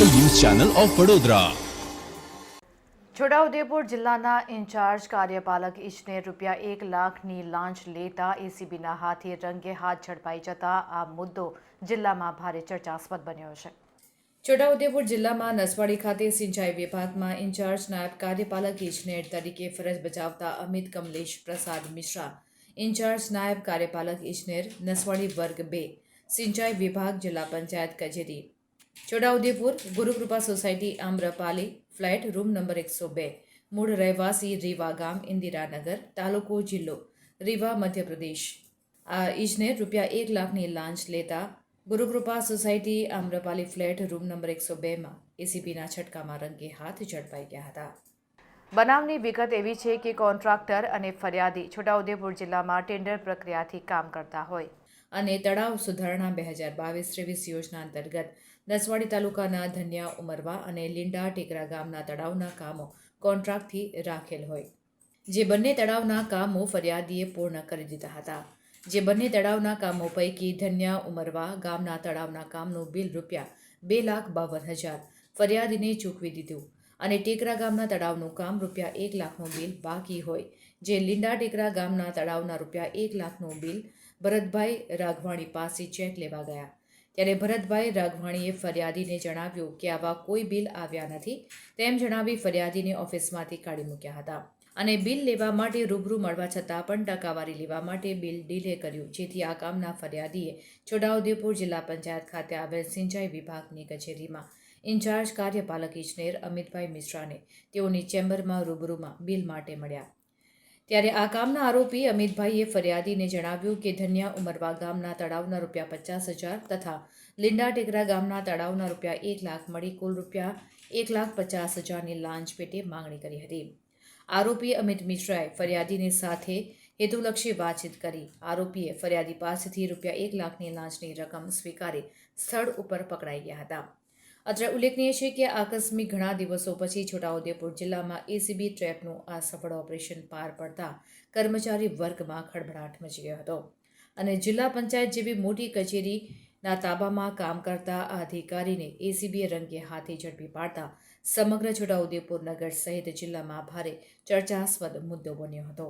Channel of Vadodara. Chhota Udepur જિલ્લાના in charge કાર્યપાલક ઇજનેર રૂપિયા એક લાખની લાંચ લેતા એસીબીના હાથે રંગે હાથ ઝડપાઈ જતા આ મુદ્દો જિલ્લામાં ભારે ચર્ચાસ્પદ બન્યો છે. છોટાઉદેપુર જિલ્લામાં નસવાડી ખાતે સિંચાઈ વિભાગમાં ઇન્ચાર્જ નાયબ કાર્યપાલક ઇજનેર તરીકે ફરજ બજાવતા અમિત કમલેશ પ્રસાદ મિશ્રા ઇન્ચાર્જ નાયબ કાર્યપાલક ઇજનેર નસવાડી વર્ગ બે સિંચાઈ વિભાગ જિલ્લા પંચાયત કચેરી Chhotaudepur Gurukrupa society Amrapali flat room number એકસો બે મૂળ રહેવાસી રીવા ગામ ઇન્દિરાનગર તાલુકો જિલ્લો રીવા મધ્યપ્રદેશ આ ઇજનેર રૂપિયા એક લાખની લાંચ લેતા Gurukrupa society Amrapali flat room number એકસો બેમાં એસીપીના છટકામાં રંગે હાથ ઝડપાઈ ગયા હતા બનાવની વિગત એવી છે કે કોન્ટ્રાક્ટર અને ફરિયાદી છોટાઉદેપુર જિલ્લામાં ટેન્ડર પ્રક્રિયાથી કામ કરતા હોય અને તળાવ સુધારણા બે હજાર બાવીસ ત્રેવીસ યોજના અંતર્ગત નસવાડી તાલુકાના ધન્યા ઉમરવા અને લીંડા ટેકરા ગામના તળાવના કામો કોન્ટ્રાક્ટથી રાખેલ હોય. જે બંને તળાવના કામો ફરિયાદીએ પૂર્ણ કરી દીધા હતા. જે બંને તળાવના કામો પૈકી ધન્યા ઉમરવા ગામના તળાવના કામનું બિલ રૂપિયા બે લાખ બાવન હજાર ફરિયાદીને ચૂકવી દીધું અને ટેકરા ગામના તળાવનું કામ રૂપિયા એક લાખનું બિલ બાકી હોય. જે લીંડા ટેકરા ગામના તળાવના રૂપિયા એક લાખનું બિલ ભરતભાઈ રાઘવાણી પાસે ચેક લેવા ગયા. ત્યારે ભરતભાઈ રાઘવાણીએ ફરિયાદીને જણાવ્યું કે આવા કોઈ બિલ આવ્યા નથી તેમ જણાવી ફરિયાદીને ઓફિસમાંથી કાઢી મૂક્યા હતા. અને બિલ લેવા માટે રૂબરૂ મળવા છતાં પણ ટકાવારી લેવા માટે બિલ ડીલે કર્યું, જેથી આ કામના ફરિયાદીએ છોટાઉદેપુર જિલ્લા પંચાયત ખાતે આવેલ સિંચાઈ વિભાગની કચેરીમાં ઇન્ચાર્જ કાર્યપાલક ઇજનેર અમિતભાઈ મિશ્રાને તેઓની ચેમ્બરમાં રૂબરૂમાં બિલ માટે મળ્યા. ત્યારે આ કામના આરોપી અમિતભાઈએ ફરિયાદીને જણાવ્યું કે ધન્યા ઉમરવા ગામના તળાવના રૂપિયા પચાસ હજાર તથા લીંડા ટેકરા ગામના તળાવના રૂપિયા એક લાખ મળી કુલ રૂપિયા એક લાખ પચાસ હજારની લાંચ પેટે માંગણી કરી હતી. આરોપી અમિત મિશ્રાએ ફરિયાદીની સાથે હેતુલક્ષી વાતચીત કરી. આરોપીએ ફરિયાદી પાસેથી રૂપિયા એક લાખની લાંચની રકમ સ્વીકારી સ્થળ ઉપર પકડાઈ ગયા હતા. અત્રે ઉલ્લેખનીય છે કે આકસ્મિક ઘણા દિવસો પછી છોટાઉદેપુર જિલ્લામાં એસીબી ટ્રેપનું આ સફળ ઓપરેશન પાર પડતા કર્મચારી વર્ગમાં ખળભળાટ મચી ગયો હતો. અને જિલ્લા પંચાયત જેવી મોટી કચેરીના તાબામાં કામ કરતા આ અધિકારીને એસીબીએ રંગે હાથે ઝડપી પાડતા સમગ્ર છોટાઉદેપુર નગર સહિત જિલ્લામાં ભારે ચર્ચાસ્પદ મુદ્દો બન્યો હતો.